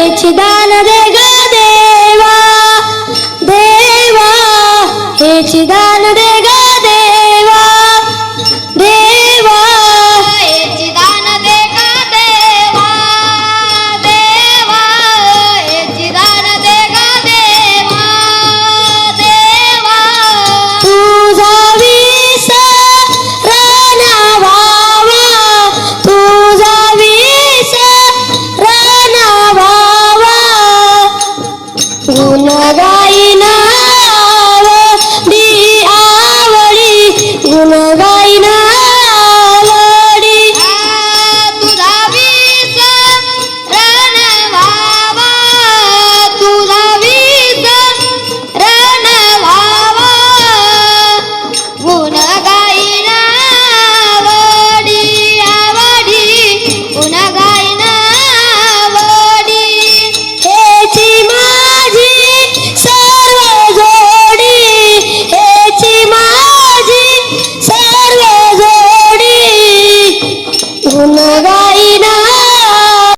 दयेची दान दे ग देवा देवा हेची दान গুণ পুনরায়